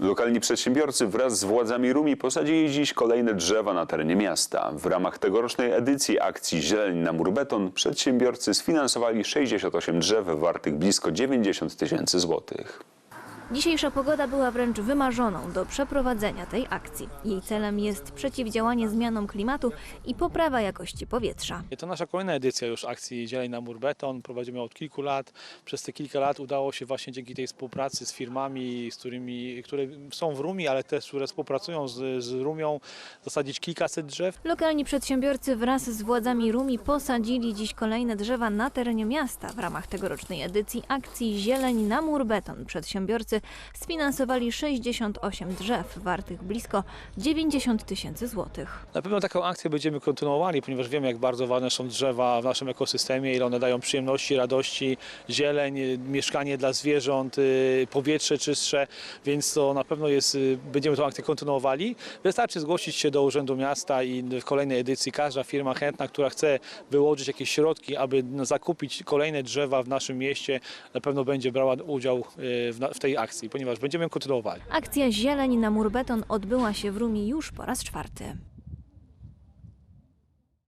Lokalni przedsiębiorcy wraz z władzami Rumi posadzili dziś kolejne drzewa na terenie miasta. W ramach tegorocznej edycji akcji Zieleń na Murbeton przedsiębiorcy sfinansowali 68 drzew wartych blisko 90 tysięcy złotych. Dzisiejsza pogoda była wręcz wymarzoną do przeprowadzenia tej akcji. Jej celem jest przeciwdziałanie zmianom klimatu i poprawa jakości powietrza. To nasza kolejna edycja już akcji Zieleń na Mur Beton. Prowadzimy ją od kilku lat. Przez te kilka lat udało się właśnie dzięki tej współpracy z firmami, z którymi, które są w Rumi, ale też które współpracują z, z Rumią, zasadzić kilkaset drzew. Lokalni przedsiębiorcy wraz z władzami Rumi posadzili dziś kolejne drzewa na terenie miasta. W ramach tegorocznej edycji akcji Zieleń na Murbeton przedsiębiorcy sfinansowali 68 drzew wartych blisko 90 tysięcy złotych. Na pewno taką akcję będziemy kontynuowali, ponieważ wiemy, jak bardzo ważne są drzewa w naszym ekosystemie, ile one dają przyjemności, radości, zieleń, mieszkanie dla zwierząt, y, powietrze czystsze, więc to na pewno jest, y, będziemy tę akcję kontynuowali. Wystarczy zgłosić się do Urzędu Miasta i w kolejnej edycji każda firma chętna, która chce wyłożyć jakieś środki, aby zakupić kolejne drzewa w naszym mieście, na pewno będzie brała udział y, w tej akcji, ponieważ będziemy kontynuowali. Akcja Zieleń na Murbeton odbyła się w Rumi już po raz czwarty.